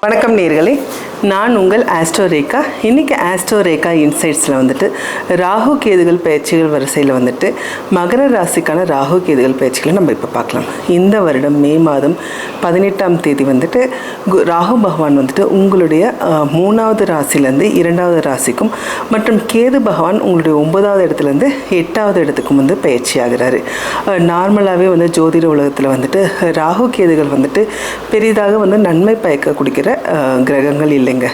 வணக்கம் நேர்களே. நான் உங்கள் ஆஸ்ட்ரோரேகா இன்றைக்கி ஆஸ்ட்ரோரேகா இன்சைட்ஸில் வந்துட்டு ராகு கேதுகள் பயிற்சிகள் வரிசையில் வந்துட்டு மகர ராசிக்கான ராகு கேதுகள் பயிற்சிகளை நம்ம இப்போ பார்க்கலாம். இந்த வருடம் மே மாதம் பதினெட்டாம் தேதி வந்துட்டு கு- ராகு பகவான் வந்துட்டு உங்களுடைய மூணாவது ராசிலேருந்து இரண்டாவது ராசிக்கும் மற்றும் கேது பகவான் உங்களுடைய ஒன்பதாவது இடத்துலேருந்து எட்டாவது இடத்துக்கும் வந்து பயிற்சி ஆகிறாரு நார்மலாகவே வந்து ஜோதிட உலகத்தில் வந்துட்டு ராகு கேதுகள் வந்துட்டு பெரிதாக வந்து நன்மை பயக்க குடிக்கிற கிரகங்கள் இல்லை. இல்லைங்க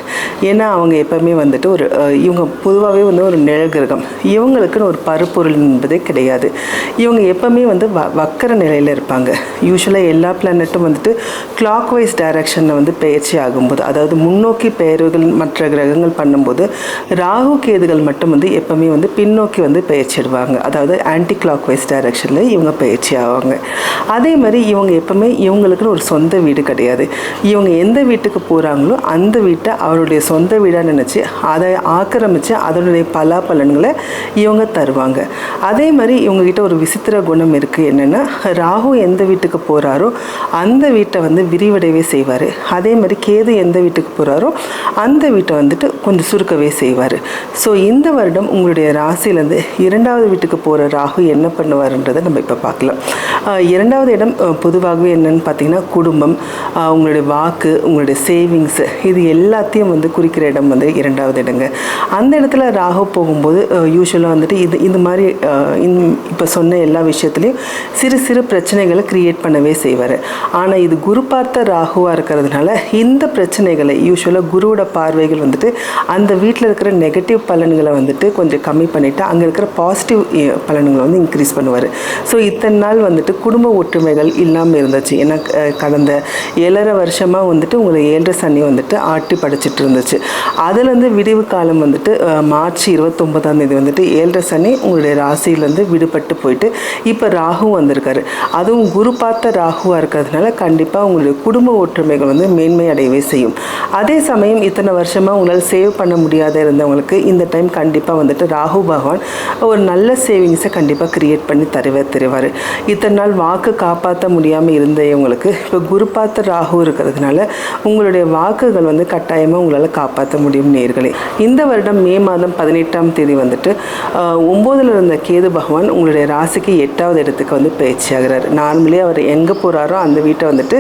ஏன்னா அவங்க எப்பவுமே வந்துட்டு ஒரு இவங்க பொதுவாகவே வந்து ஒரு நிழல் கிரகம் இவங்களுக்குன்னு ஒரு பருப்பொருள் என்பதே கிடையாது. இவங்க எப்பவுமே வந்து வ வக்கர நிலையில் இருப்பாங்க. யூஸ்வலாக எல்லா பிளானட்டும் வந்துட்டு கிளாக் வைஸ் டைரக்ஷனில் வந்து பயிற்சி ஆகும்போது அதாவது முன்னோக்கி பெயர்கள் மற்ற கிரகங்கள் பண்ணும்போது ராகு கேதுகள் மட்டும் வந்து எப்பவுமே வந்து பின்னோக்கி வந்து பயிற்சிடுவாங்க அதாவது ஆன்டி கிளாக் வைஸ் டைரக்ஷனில் இவங்க பயிற்சி ஆவாங்க. அதே மாதிரி இவங்க எப்பவுமே இவங்களுக்குன்னு ஒரு சொந்த வீடு கிடையாது. இவங்க எந்த வீட்டுக்கு போகிறாங்களோ அந்த வீட்டு அவருடைய சொந்த வீடாக நினச்சி அதை ஆக்கிரமித்து அதனுடைய பலாபலன்களை இவங்க தருவாங்க. அதே மாதிரி இவங்ககிட்ட ஒரு விசித்திர குணம் இருக்குது என்னென்னா ராகு எந்த வீட்டுக்கு போகிறாரோ அந்த வீட்டை வந்து விரிவடையவே செய்வார். அதே மாதிரி கேது எந்த வீட்டுக்கு போகிறாரோ அந்த வீட்டை வந்துட்டு கொஞ்சம் சுருக்கவே செய்வார். ஸோ இந்த வருடம் உங்களுடைய ராசியிலேருந்து இரண்டாவது வீட்டுக்கு போகிற ராகு என்ன பண்ணுவாருன்றதை நம்ம இப்போ பார்க்கலாம். இரண்டாவது இடம் பொதுவாகவே என்னென்னு பார்த்தீங்கன்னா குடும்பம் உங்களுடைய வாக்கு உங்களுடைய சேவிங்ஸ் இது எல்லாத்தையும் வந்து குறிக்கிற இடம் வந்து இரண்டாவது இடங்க. அந்த இடத்துல ராகு போகும்போது யூஸ்வலாக வந்துட்டு இது இந்த மாதிரி இப்போ சொன்ன எல்லா விஷயத்துலையும் சிறு சிறு பிரச்சனைகளை க்ரியேட் பண்ணவே செய்வார். ஆனால் இது குரு பார்த்த ராகுவாக இருக்கிறதுனால இந்த பிரச்சனைகளை யூஸ்வலாக குருவோட பார்வைகள் வந்துட்டு அந்த வீட்டில் இருக்கிற நெகட்டிவ் பலன்களை வந்துட்டு கொஞ்சம் கம்மி பண்ணிவிட்டு அங்கே இருக்கிற பாசிட்டிவ் பலன்களை வந்து இன்க்ரீஸ் பண்ணுவார். ஸோ இத்தனை நாள் வந்துட்டு குடும்ப ஒற்றுமைகள் இல்லாமல் இருந்துச்சு. ஏன்னா கடந்த ஏழரை வருஷமாக வந்துட்டு உங்களை ஏழரை சனி வந்துட்டு ஆட்டி படிச்சுட்டு இருந்துச்சு அதுலேருந்து விடிவு காலம் வந்துட்டு மார்ச் இருபத்தொம்பதாம் தேதி வந்துட்டு ஏழரை சனி உங்களுடைய ராசியிலேருந்து விடுபட்டு போயிட்டு இப்போ ராகு வந்திருக்காரு. அதுவும் குரு பார்த்த ராகுவாக இருக்கிறதுனால கண்டிப்பாக உங்களுடைய குடும்ப ஒற்றுமைகள் வந்து மேன்மை அடையவே செய்யும். அதே சமயம் இத்தனை வருஷமாக உங்களால் சேவ் பண்ண முடியாத இருந்தவங்களுக்கு இந்த டைம் கண்டிப்பாக வந்துட்டு ராகு பகவான் ஒரு நல்ல சேவிங்ஸை கண்டிப்பாக கிரியேட் பண்ணி தருவே தருவார். இத்தனை நாள் வாக்கு காப்பாற்ற முடியாமல் இருந்தவங்களுக்கு இப்போ குரு பார்த்த ராகு இருக்கிறதுனால உங்களுடைய வாக்குகள் வந்து கட்டாயமாக உங்களால் காப்பாற்ற முடியும் நேர்களே. இந்த வருடம் மே மாதம் பதினெட்டாம் தேதி வந்துட்டு ஒம்போதில் இருந்த கேது பகவான் உங்களுடைய ராசிக்கு எட்டாவது இடத்துக்கு வந்து பயிற்சியாகிறார் நார்மலி அவர் எங்கே போகிறாரோ அந்த வீட்டை வந்துட்டு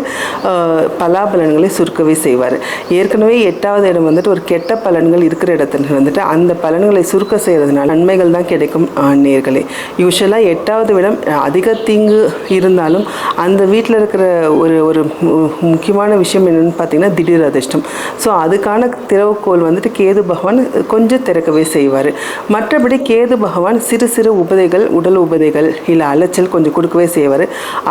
பலாபலன்களை சுருக்கவே செய்வார். ஏற்கனவே எட்டாவது இடம் வந்துட்டு ஒரு கெட்ட பலன்கள் இருக்கிற இடத்துல வந்துட்டு அந்த பலன்களை சுருக்க செய்கிறதுனால நன்மைகள் தான் கிடைக்கும் நேர்களே. யூஸ்வலாக எட்டாவது இடம் அதிக தீங்கு இருந்தாலும் அந்த வீட்டில் இருக்கிற ஒரு ஒரு மு- முக்கியமான விஷயம் என்னென்னு பார்த்தீங்கன்னா திடீர் அதிர்ஷ்டம். ஸோ அதுக்கான திறவுகோல் வந்துட்டு கேது பகவான் கொஞ்சம் திறக்கவே செய்வார். மற்றபடி கேது பகவான் சிறு சிறு உபதைகள் உடல் உபதைகள் இல்லை அலைச்சல் கொஞ்சம் கொடுக்கவே செய்வார்.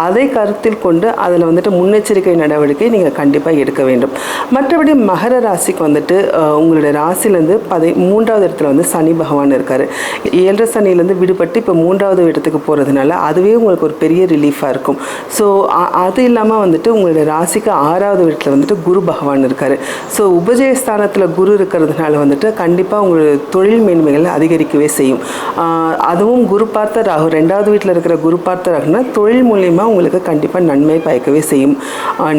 அதை கருத்தில் கொண்டு அதில் வந்துட்டு முன்னெச்சரிக்கை நடவடிக்கை நீங்கள் கண்டிப்பாக எடுக்க வேண்டும். மற்றபடி மகர ராசிக்கு வந்துட்டு உங்களுடைய ராசிலேருந்து பதி மூன்றாவது இடத்துல வந்து சனி பகவான் இருக்கார். ஏழரை சனியிலேருந்து விடுபட்டு இப்போ மூன்றாவது இடத்துக்கு போகிறதுனால அதுவே உங்களுக்கு ஒரு பெரிய ரிலீஃபாக இருக்கும். ஸோ அது இல்லாமல் வந்துட்டு உங்களுடைய ராசிக்கு ஆறாவது வீட்டில் வந்துட்டு குரு பகவான் இருக்கார். ஸோ உபஜயஸ்தானத்தில் குரு இருக்கிறதுனால வந்துட்டு கண்டிப்பாக உங்களுடைய தொழில் மேன்மைகளை அதிகரிக்கவே செய்யும். அதுவும் குரு பார்த்த ராகு ரெண்டாவது வீட்டில் இருக்கிற குரு பார்த்த ராகுனா தொழில் மூலியமாக உங்களுக்கு கண்டிப்பாக நன்மை பயக்கவே செய்யும்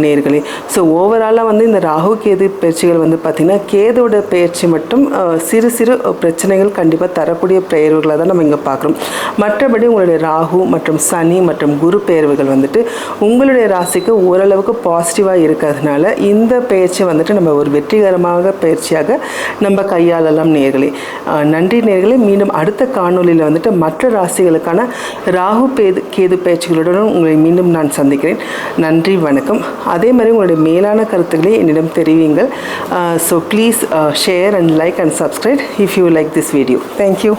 நேர்களே. ஸோ ஓவராலாக வந்து இந்த ராகு கேது பயிற்சிகள் வந்து பார்த்திங்கன்னா கேதோட பயிற்சி மட்டும் சிறு சிறு பிரச்சனைகள் கண்டிப்பாக தரக்கூடிய பெயர்வுகளை தான் நம்ம இங்கே பார்க்குறோம் மற்றபடி உங்களுடைய ராகு மற்றும் சனி மற்றும் குரு பெயர்வுகள் வந்துட்டு உங்களுடைய ராசிக்கு ஓரளவுக்கு பாசிட்டிவாக இருக்கிறதுனால இந்த பயிற்சி வந்துட்டு நம்ம ஒரு வெற்றிகரமாக பயிற்சியாக நம்ம கையாளலாம் நேர்களே. நன்றி நேர்களே. மீண்டும் அடுத்த காணொலியில் வந்துட்டு மற்ற ராசிகளுக்கான ராகு பேது கேது பயிற்சிகளுடன் உங்களை மீண்டும் நான் சந்திக்கிறேன். நன்றி வணக்கம். அதே மாதிரி உங்களுடைய மேலான கருத்துக்களை என்னிடம் தெரிவிங்கள். So please share and like and subscribe if you like this video thank you